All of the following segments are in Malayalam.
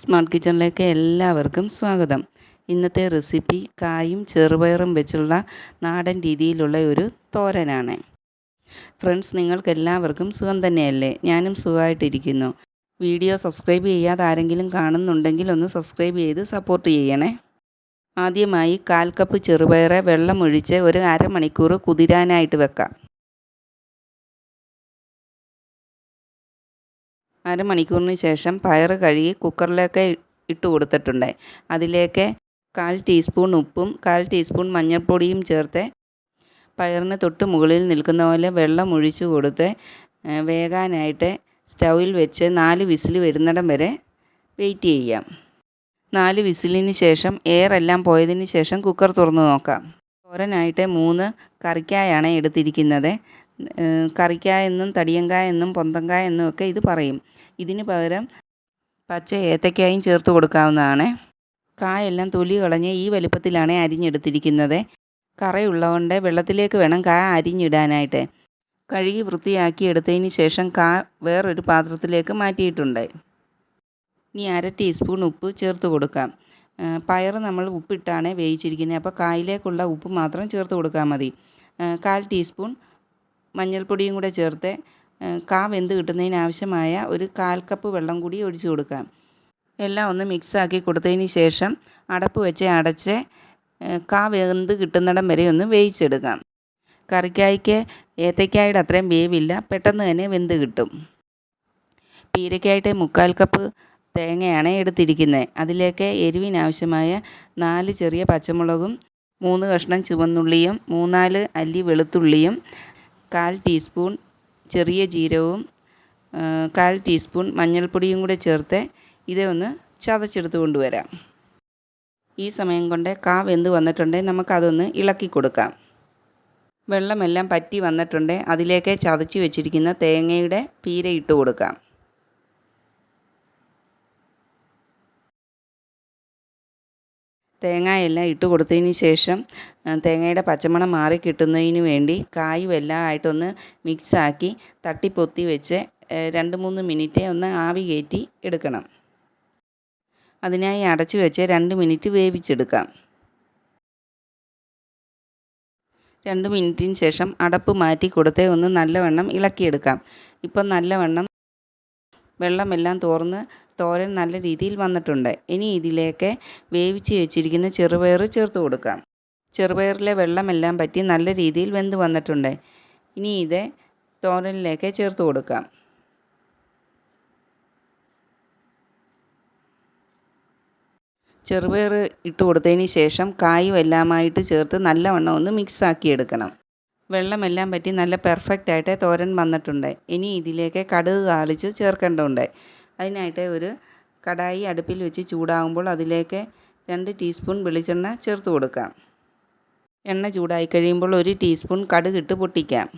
സ്മാർട്ട് കിച്ചണിലേക്ക് എല്ലാവർക്കും സ്വാഗതം. ഇന്നത്തെ റെസിപ്പി കായും ചെറുപയറും വെച്ചുള്ള നാടൻ രീതിയിലുള്ള ഒരു തോരനാണ്. ഫ്രണ്ട്സ് നിങ്ങൾക്ക് എല്ലാവർക്കും സുഖം തന്നെയല്ലേ? ഞാനും സുഖമായിട്ടിരിക്കുന്നു. വീഡിയോ സബ്സ്ക്രൈബ് ചെയ്യാതെ ആരെങ്കിലും കാണുന്നുണ്ടെങ്കിൽ ഒന്ന് സബ്സ്ക്രൈബ് ചെയ്ത് സപ്പോർട്ട് ചെയ്യണേ. ആദ്യമായി കാൽ കപ്പ് ചെറുപയറെ വെള്ളമൊഴിച്ച് ഒരു അരമണിക്കൂർ കുതിരാനായിട്ട് വെക്കാം. അരമണിക്കൂറിന് ശേഷം പയർ കഴുകി കുക്കറിലേക്ക് ഇട്ട് കൊടുത്തിട്ടുണ്ട്. അതിലേക്ക് കാൽ ടീസ്പൂൺ ഉപ്പും കാൽ ടീസ്പൂൺ മഞ്ഞൾപ്പൊടിയും ചേർത്ത് പയറിന് തൊട്ട് മുകളിൽ നിൽക്കുന്ന പോലെ വെള്ളം ഒഴിച്ചു കൊടുത്ത് വേകാനായിട്ട് സ്റ്റൗവിൽ വെച്ച് നാല് വിസിൽ വരുന്നിടം വരെ വെയിറ്റ് ചെയ്യാം. നാല് വിസിലിന് ശേഷം എയർ എല്ലാം പോയതിന് ശേഷം കുക്കർ തുറന്ന് നോക്കാം. തോരനായിട്ട് മൂന്ന് കറിക്കായാണ് എടുത്തിരിക്കുന്നത്. കറിക്കായ എന്നും തടിയങ്കായ എന്നും പൊന്തങ്കായ എന്നും ഒക്കെ ഇത് പറയും. ഇതിന് പകരം പച്ച ഏത്തക്കായും ചേർത്ത് കൊടുക്കാവുന്നതാണ്. കായെല്ലാം തൊലി കളഞ്ഞ് ഈ വലുപ്പത്തിലാണ് അരിഞ്ഞെടുത്തിരിക്കുന്നത്. കറയുള്ളതുകൊണ്ട് വെള്ളത്തിലേക്ക് വേണം കായ അരിഞ്ഞിടാനായിട്ട്. കഴുകി വൃത്തിയാക്കി എടുത്തതിന് ശേഷം കാ വേറൊരു പാത്രത്തിലേക്ക് മാറ്റിയിട്ടുണ്ട്. ഇനി അര ടീസ്പൂൺ ഉപ്പ് ചേർത്ത് കൊടുക്കാം. പയർ നമ്മൾ ഉപ്പിട്ടാണ് വേവിച്ചിരിക്കുന്നത്. അപ്പോൾ കായിലേക്കുള്ള ഉപ്പ് മാത്രം ചേർത്ത് കൊടുത്താൽ മതി. കാൽ ടീസ്പൂൺ മഞ്ഞൾപ്പൊടിയും കൂടെ ചേർത്ത് കാ വെന്ത് കിട്ടുന്നതിന് ആവശ്യമായ ഒരു കാൽ കപ്പ് വെള്ളം കൂടി ഒഴിച്ചു കൊടുക്കാം. എല്ലാം ഒന്ന് മിക്സാക്കി കൊടുത്തതിന് ശേഷം അടപ്പ് വെച്ച് അടച്ച് കാ വെന്ത് കിട്ടുന്നിടം വരെ ഒന്ന് വേവിച്ചെടുക്കാം. കറിക്കായ്ക്ക് ഏത്തക്കായുടെ അത്രയും വേവില്ല പെട്ടെന്ന് തന്നെ വെന്ത് കിട്ടും. പീരയ്ക്കായിട്ട് മുക്കാൽ കപ്പ് തേങ്ങയാണ് എടുത്തിരിക്കുന്നത് അതിലേക്ക് എരിവിനാവശ്യമായ നാല് ചെറിയ പച്ചമുളകും മൂന്ന് കഷ്ണം ചുവന്നുള്ളിയും മൂന്നാൽ അല്ലി വെളുത്തുള്ളിയും കാൽ ടീസ്പൂൺ ചെറിയ ജീരകവും കാൽ ടീസ്പൂൺ മഞ്ഞൾപ്പൊടിയും കൂടെ ചേർത്ത് ഇതേ ഒന്ന് ചതച്ചെടുത്ത് കൊണ്ടുവരാം. ഈ സമയം കൊണ്ട് കാ വെന്ത് വന്നിട്ടുണ്ടെങ്കിൽ നമുക്കതൊന്ന് ഇളക്കി കൊടുക്കാം. വെള്ളമെല്ലാം പറ്റി വന്നിട്ടുണ്ട്. അതിലേക്ക് ചതച്ച് വെച്ചിരിക്കുന്ന തേങ്ങയുടെ പീര ഇട്ട് കൊടുക്കാം. തേങ്ങയെല്ലാം ഇട്ട് കൊടുത്തതിന് ശേഷം തേങ്ങയുടെ പച്ചമണം മാറി കിട്ടുന്നതിന് വേണ്ടി കായും എല്ലാം ആയിട്ടൊന്ന് മിക്സാക്കി തട്ടിപ്പൊത്തി വെച്ച് രണ്ട് മൂന്ന് മിനിറ്റ് ഒന്ന് ആവി കയറ്റി എടുക്കണം. അതിനായി അടച്ചു വെച്ച് രണ്ട് മിനിറ്റ് വേവിച്ചെടുക്കാം. രണ്ട് മിനിറ്റിന് ശേഷം അടപ്പ് മാറ്റി കൊടുത്ത് ഒന്ന് നല്ലവണ്ണം ഇളക്കിയെടുക്കാം. ഇപ്പം നല്ലവണ്ണം വെള്ളമെല്ലാം തോർന്ന് തോരൻ നല്ല രീതിയിൽ വന്നിട്ടുണ്ട്. ഇനി ഇതിലേക്ക് വേവിച്ച് വെച്ചിരിക്കുന്ന ചെറുപയർ ചേർത്ത് കൊടുക്കാം. ചെറുപയറിലെ വെള്ളമെല്ലാം പറ്റി നല്ല രീതിയിൽ വെന്ത് വന്നിട്ടുണ്ട്. ഇനി ഇത് തോരനിലേക്ക് ചേർത്ത് കൊടുക്കാം. ചെറുപയർ ഇട്ട് കൊടുത്തതിന് ശേഷം കായും എല്ലാമായിട്ട് ചേർത്ത് നല്ലവണ്ണം ഒന്ന് മിക്സാക്കി എടുക്കണം. വെള്ളമെല്ലാം പറ്റി നല്ല പെർഫെക്റ്റ് ആയിട്ട് തോരൻ വന്നിട്ടുണ്ട്. ഇനി ഇതിലേക്ക് കടുക് താളിച്ച് ചേർക്കേണ്ടതുണ്ട്. അതിനായിട്ട് ഒരു കടായി അടുപ്പിൽ വെച്ച് ചൂടാകുമ്പോൾ അതിലേക്ക് രണ്ട് ടീസ്പൂൺ വെളിച്ചെണ്ണ ചേർത്ത് കൊടുക്കാം. എണ്ണ ചൂടായി കഴിയുമ്പോൾ ഒരു ടീസ്പൂൺ കടുകിട്ട് പൊട്ടിക്കാം.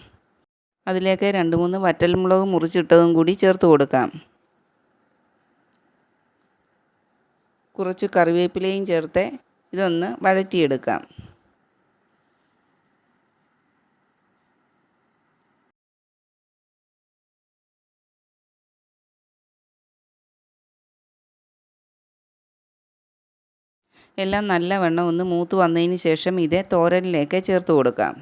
അതിലേക്ക് രണ്ട് മൂന്ന് വറ്റൽമുളക് മുറിച്ചിട്ടതും കൂടി ചേർത്ത് കൊടുക്കാം. കുറച്ച് കറിവേപ്പിലയും ചേർത്ത് ഇതൊന്ന് വഴറ്റിയെടുക്കാം. എല്ലാം നല്ലവണ്ണം ഒന്ന് മൂത്ത് വന്നതിന് ശേഷം ഇത് തോരനിലേക്ക് ചേർത്ത് കൊടുക്കാം.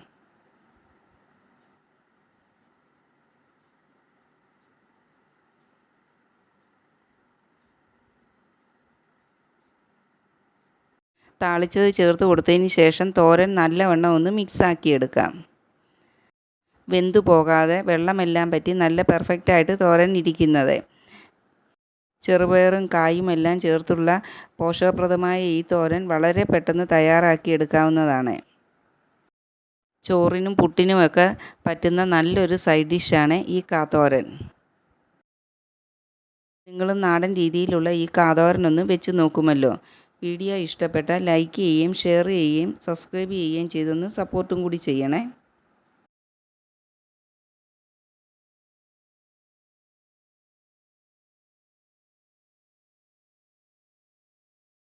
താളിച്ചത് ചേർത്ത് കൊടുത്തതിന് ശേഷം തോരൻ നല്ലവണ്ണം ഒന്ന് മിക്സാക്കി എടുക്കാം. വെന്തു പോകാതെ വെള്ളമെല്ലാം പറ്റി നല്ല പെർഫെക്റ്റായിട്ട് തോരൻ ഇരിക്കുന്നത്. ചെറുപയറും കായും എല്ലാം ചേർത്തുള്ള പോഷകപ്രദമായ ഈ തോരൻ വളരെ പെട്ടെന്ന് തയ്യാറാക്കി എടുക്കാവുന്നതാണ്. ചോറിനും പുട്ടിനുമൊക്കെ പറ്റുന്ന നല്ലൊരു സൈഡ് ഡിഷാണ് ഈ കാത്തോരൻ. നിങ്ങൾ നാടൻ രീതിയിലുള്ള ഈ കാതോരനൊന്ന് വെച്ച് നോക്കുമല്ലോ. വീഡിയോ ഇഷ്ടപ്പെട്ടാൽ ലൈക്ക് ചെയ്യുകയും ഷെയർ ചെയ്യുകയും സബ്സ്ക്രൈബ് ചെയ്യുകയും ചെയ്തൊന്ന് സപ്പോർട്ടും കൂടി ചെയ്യണേ.